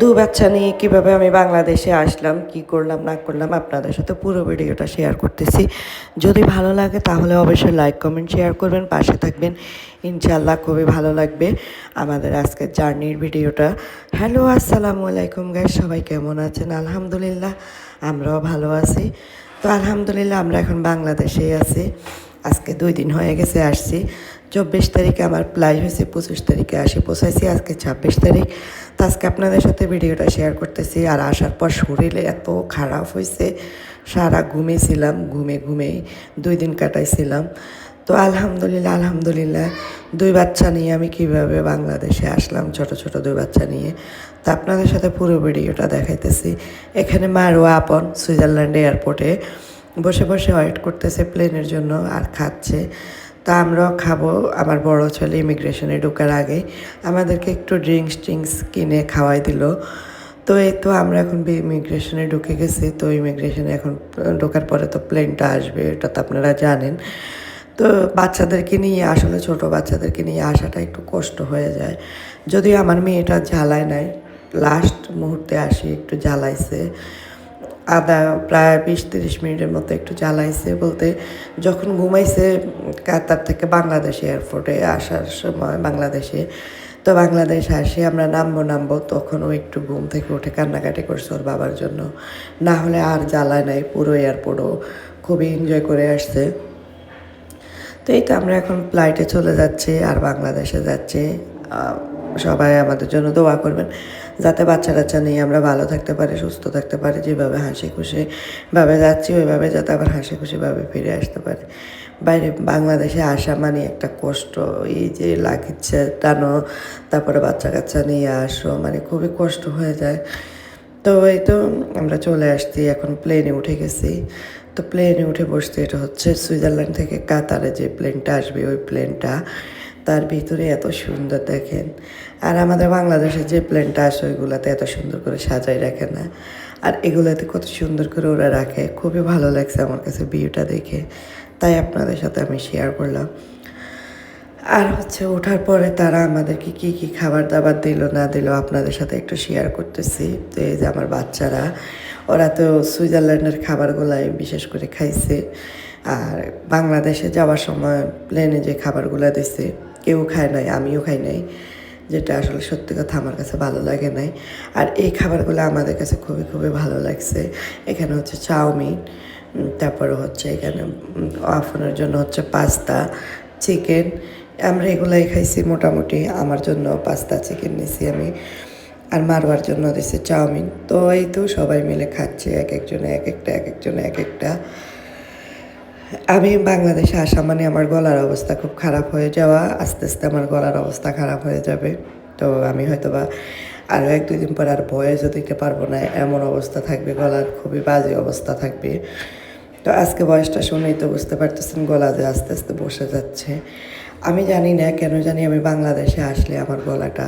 দু বাচ্চা নিয়ে কীভাবে আমি বাংলাদেশে আসলাম, কি করলাম, না করলাম, আপনাদের সাথে পুরো ভিডিওটা শেয়ার করতেছি। যদি ভালো লাগে তাহলে অবশ্যই লাইক কমেন্ট শেয়ার করবেন, পাশে থাকবেন। ইনশাল্লাহ খুবই ভালো লাগবে আমাদের আজকের জার্নির ভিডিওটা। হ্যালো আসসালামু আলাইকুম গাইস সবাই কেমন আছেন? আলহামদুলিল্লাহ, আমরাও ভালো আছি। তো আলহামদুলিল্লাহ, আমরা এখন বাংলাদেশেই আছি। আজকে দুই দিন হয়ে গেছে আসছি। চব্বিশ তারিখে আমার প্লাই হয়েছে, পঁচিশ তারিখে আসি, পৌঁছাইছি আজকে ছাব্বিশ তারিখ। আজকে আপনাদের সাথে ভিডিওটা শেয়ার করতেছি আর আসার পর শরীরে এত খারাপ হয়েছে সারা ঘুমিয়েছিলাম ঘুমে ঘুমেই দুই দিন কাটাইছিলাম। তো আলহামদুলিল্লাহ আলহামদুলিল্লাহ, দুই বাচ্চা নিয়ে আমি কীভাবে বাংলাদেশে আসলাম, ছোট ছোট দুই বাচ্চা নিয়ে। তো আপনাদের সাথে পুরো ভিডিওটা দেখাইতেছি। এখানে মারও আপন সুইজারল্যান্ড এয়ারপোর্টে বসে বসে ওয়েট করতেছে প্লেনের জন্য আর খাচ্ছে। তা আমরাও খাব। আমার বড় ছেলে ইমিগ্রেশনে ঢোকার আগে আমাদেরকে একটু ড্রিঙ্কস ট্রিঙ্কস কিনে খাওয়াই দিল। তো এই তো আমরা এখন ইমিগ্রেশনে ঢুকে গেছি। তো ইমিগ্রেশনে এখন ঢোকার পরে তো প্লেনটা আসবে, এটা তো আপনারা জানেন। তো বাচ্চাদেরকে নিয়ে, আসলে ছোট বাচ্চাদেরকে নিয়ে আসাটা একটু কষ্ট হয়ে যায়। যদিও আমার মেয়েটা জ্বালায় নাই। লাস্ট মুহূর্তে আসি, একটু জ্বালাইছে। আধা, প্রায় বিশ তিরিশ মিনিটের মতো একটু জ্বালাইছে বলতে যখন ঘুমাইছে কাতার থেকে বাংলাদেশ এয়ারপোর্টে আসার সময় বাংলাদেশে। তো বাংলাদেশ আসি, আমরা নামবো নামবো, তখন ও একটু ঘুম থেকে উঠে কান্নাকাটি করছে ওর বাবার জন্য। না হলে আর জ্বালায় নাই, পুরো এয়ারপোর্টও খুবই এনজয় করে আসছে। তো এই তো আমরা এখন ফ্লাইটে চলে যাচ্ছি আর বাংলাদেশে যাচ্ছি। সবাই আমাদের জন্য দোয়া করবেন, যাতে বাচ্চা কাচ্চা নিয়ে আমরা ভালো থাকতে পারি, সুস্থ থাকতে পারি, যেভাবে হাসি খুশি ভাবে যাচ্ছি, ওইভাবে যাতে আবার হাসি খুশিভাবে ফিরে আসতে পারি। বাইরে বাংলাদেশে আসা মানে একটা কষ্ট, এই যে লাগিচ্ছে টানো, তারপরে বাচ্চা কাচ্চা নিয়ে আসো মানে খুবই কষ্ট হয়ে যায়। তো এই তো আমরা চলে আসছি, এখন প্লেনে উঠে গেছি। তো প্লেনে উঠে বসতে এটা হচ্ছে সুইজারল্যান্ড থেকে কাতারে যে প্লেনটা আসবে, ওই প্লেনটা তার ভিতরে এত সুন্দর দেখেন। আর আমাদের বাংলাদেশে যে প্লেনটা আসে ওইগুলোতে এত সুন্দর করে সাজাই রাখে না। আর এগুলোতে কত সুন্দর করে ওরা রাখে। খুবই ভালো লাগছে আমার কাছে ভিউটা দেখে। তাই আপনাদের সাথে আমি শেয়ার করলাম। আর হচ্ছে ওঠার পরে তারা আমাদেরকে কি কি খাবার দাবার দিল, না দিল, আপনাদের সাথে একটু শেয়ার করতেছি। তো এই যে আমার বাচ্চারা, ওরা তো সুইজারল্যান্ডের খাবারগুলাই বিশেষ করে খাইছে। আর বাংলাদেশে যাওয়ার সময় প্লেনে যে খাবারগুলো দিছে কেউ খায় নাই আমিও খাই নাই যেটা আসলে সত্যি কথা আমার কাছে ভালো লাগে নাই। আর এই খাবারগুলো আমাদের কাছে খুবই খুবই ভালো লাগছে। এখানে হচ্ছে চাউমিন উম, তারপরে হচ্ছে এখানে আফনের জন্য হচ্ছে পাস্তা চিকেন। আমরা এগুলাই খাইছি মোটামুটি আমার জন্য পাস্তা চিকেন নিছি আমি আর মারবার জন্য দিছি চাউমিন। তো এই তো সবাই মিলে খাচ্ছে এক একজনে এক একটা এক একজনে এক একটা। আমি বাংলাদেশে আসা মানে আমার গলার অবস্থা খুব খারাপ হয়ে যাওয়া, আস্তে আস্তে আমার গলার অবস্থা খারাপ হয়ে যাবে। তো আমি হয়তো বা আরও এক, দুই দিন পর আর ভয়েসও দিতে পারব না, এমন অবস্থা থাকবে, গলার খুবই বাজে অবস্থা থাকবে। তো আজকে বয়সটা শুনেই তো বুঝতে পারতেছেন, গলা যে আস্তে আস্তে বসে যাচ্ছে। আমি জানি না, কেন জানি আমি বাংলাদেশে আসলে আমার গলাটা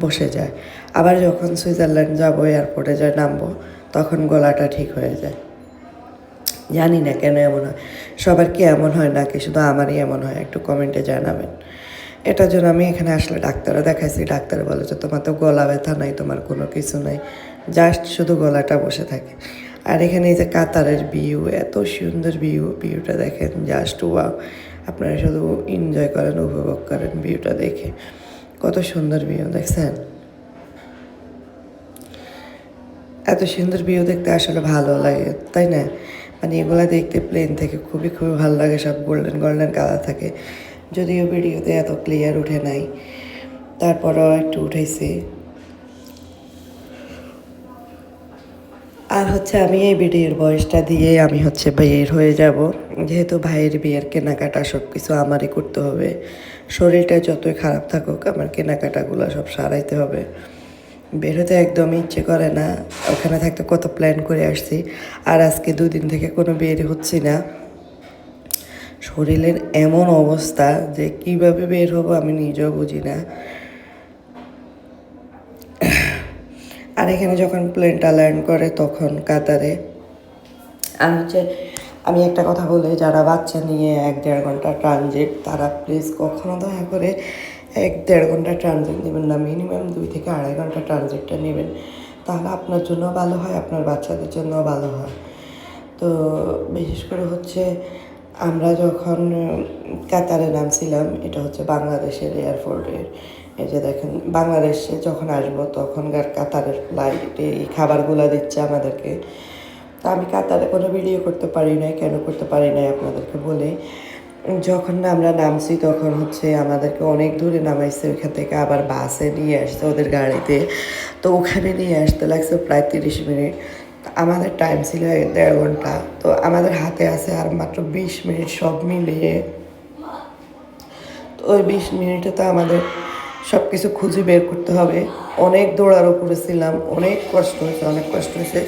বসে যায়। আবার যখন সুইজারল্যান্ড যাব, এয়ারপোর্টে যায় নামবো, তখন গলাটা ঠিক হয়ে যায়। জানি না কেন এমন হয়। সবার কি এমন হয় নাকি? শুধু আমারই এমন হয়, একটু কমেন্টে জানাবেন। এটার জন্য আমি এখানে আসলে ডাক্তারও দেখাইছি। ডাক্তার বলে যে, তোমার তো গলা ব্যথা নাই, তোমার কোনো কিছু নাই। জাস্ট শুধু গলাটা বসে থাকে। আর এখানে এই যে কাতারের ভিউ এত সুন্দর ভিউ ভিউটা দেখেন জাস্ট ওয়াও আপনারা শুধু এনজয় করেন, উপভোগ করেন ভিউটা দেখে। কত সুন্দর ভিউ দেখছেন? এত সুন্দর ভিউ দেখতে আসলে ভালো লাগে, তাই না? মানে এগুলো দেখতে প্লেন থেকে খুবই খুবই ভালো লাগে, সব গোল্ডেন গোল্ডেন কালার থাকে। যদিও ভিডিওতে এত ক্লিয়ার উঠে নাই। তারপরেও একটু উঠেছি। আর হচ্ছে আমি এই ভিডিওর বয়সটা দিয়ে আমি হচ্ছে বের হয়ে যাব। যেহেতু ভাইয়ের বিয়ের কেনাকাটা সব কিছু আমারই করতে হবে। শরীরটা যতই খারাপ থাকুক, আমার কেনাকাটাগুলো সব সারাইতে হবে। বের হতে একদমই ইচ্ছে করে না। ওখানে থাকতে কত প্ল্যান করে আসছি। আর আজকে দুদিন থেকে কোনো বের হচ্ছি না। শরীরের এমন অবস্থা যে কীভাবে বের হব আমি নিজেও বুঝি না। আর এখানে যখন প্লেনটা ল্যান্ড করে তখন কাতারে। আর হচ্ছে আমি একটা কথা বলি, যারা বাচ্চা নিয়ে এক দেড় ঘণ্টা ট্রানজিট তারা প্লিজ কখনো দয়া করে এক দেড় ঘণ্টা ট্রানজিট নেবেন না মিনিমাম দুই থেকে আড়াই ঘণ্টা ট্রানজিটটা নেবেন। তাহলে আপনার জন্য ভালো হয়, আপনার বাচ্চাদের জন্য ভালো হয়। তো বিশেষ করে হচ্ছে আমরা যখন, কাতারে নামছিলাম, এটা হচ্ছে বাংলাদেশের এয়ারপোর্টের এই যে দেখেন, বাংলাদেশে যখন আসব তখনকার কাতারের ফ্লাইটে এই খাবারগুলো দিচ্ছে আমাদেরকে। তা আমি কাতারে কোনো ভিডিও করতে পারি নাই, কেন করতে পারি নাই আপনাদেরকে বলে যখন আমরা নামছি, তখন হচ্ছে আমাদেরকে অনেক দূরে নামাইছে। ওইখান থেকে আবার বাসে নিয়ে আসছে ওদের গাড়িতে। তো ওখানে নিয়ে আসতে লাগছে প্রায় তিরিশ মিনিট। আমাদের টাইম ছিল দেড় ঘণ্টা। তো আমাদের হাতে আছে আর মাত্র বিশ মিনিট সব মিলিয়ে। তো ওই বিশ মিনিটে তো আমাদের সব কিছু খুঁজে বের করতে হবে। অনেক দৌড়ার উপরে ছিলাম, অনেক কষ্ট হয়েছে, অনেক কষ্ট হয়েছে।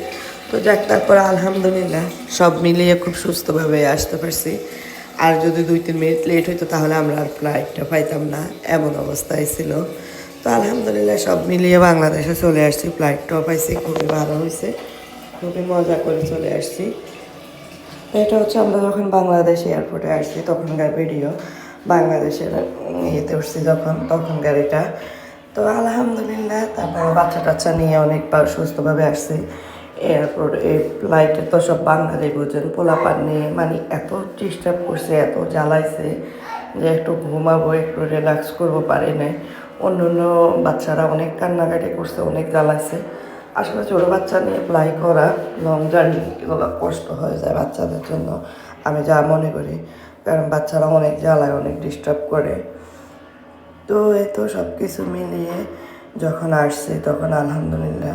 তো যাক, তারপর আলহামদুলিল্লাহ সব মিলিয়ে খুব সুস্থভাবে আসতে পারছি। আর যদি দুই, তিন মিনিট লেট হইতো, তাহলে আমরা আর ফ্লাইটটা পাইতাম না। এমন অবস্থায় ছিল। তো আলহামদুলিল্লাহ সব মিলিয়ে বাংলাদেশে চলে আসছি। ফ্লাইটটাও পাইছি, খুবই ভালো হয়েছে খুবই মজা করে চলে আসছি। এটা হচ্ছে আমরা যখন বাংলাদেশ এয়ারপোর্টে আসছি, তখনকার ভিডিও বাংলাদেশের ইয়েতে উঠছি যখন, তখনকার এটা। তো আলহামদুলিল্লাহ, তারপর বাচ্চা টাচ্চা নিয়ে অনেক সুস্থভাবে আসছি। এয়ারপোর্ট, এই ফ্লাইটে তো সব বাঙালি বুঝেন, পোলাপান নিয়ে মানে এত ডিস্টার্ব করছে, এত জ্বালাইছে যে একটু ঘুমাবো, একটু রিল্যাক্স করব, পারি নাই। অন্য অন্য বাচ্চারা অনেক কান্নাকাটি করছে, অনেক জ্বালাইছে। আসলে ছোটো বাচ্চা নিয়ে ফ্লাই করা লং জার্নি এগুলো কষ্ট হয়ে যায় বাচ্চাদের জন্য, আমি যা মনে করি। কারণ বাচ্চারা অনেক জ্বালায়, অনেক ডিস্টার্ব করে। তো এই তো সব কিছু মিলিয়ে যখন আসছে তখন আলহামদুলিল্লাহ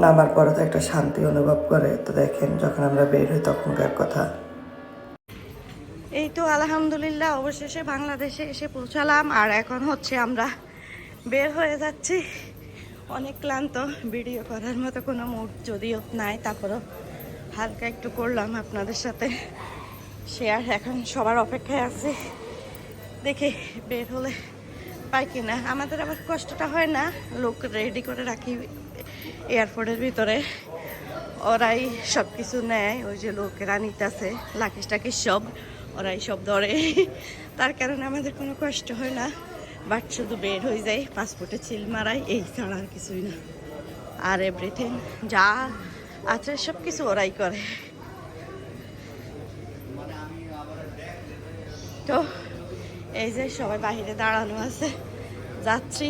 নামার পরে তো একটা শান্তি অনুভব করে। তো দেখেন, যখন আমরা বের হই তখনকার কথা। এই তো আলহামদুলিল্লাহ, অবশেষে বাংলাদেশে এসে পৌঁছালাম। আর এখন হচ্ছে আমরা বের হয়ে যাচ্ছি। অনেক ক্লান্ত, ভিডিও করার মতো কোনো মুড যদিও নাই। তারপরও হালকা একটু করলাম আপনাদের সাথে শেয়ার এখন সবার অপেক্ষায় আছে। দেখি বের হলে পাই কিনা। আমাদের আবার কষ্টটা হয় না লোক রেডি করে রাখি। এয়ারপোর্টের ভিতরে ওরাই সব কিছু নেয়, ওই যে লোকেরা নিতেছে লাকিস টাকিস সব, ওরাই সব ধরে। তার কারণে আমাদের কোনো কষ্ট হয় না বাট শুধু বের হয়ে যায় পাসপোর্টে চিল মারাই, এই ছাড়া আর কিছুই না। আর এভরিথিং যা আছে সব কিছু ওরাই করে। তো, এই যে সবাই বাহিরে দাঁড়ানো আছে, যাচ্ছি।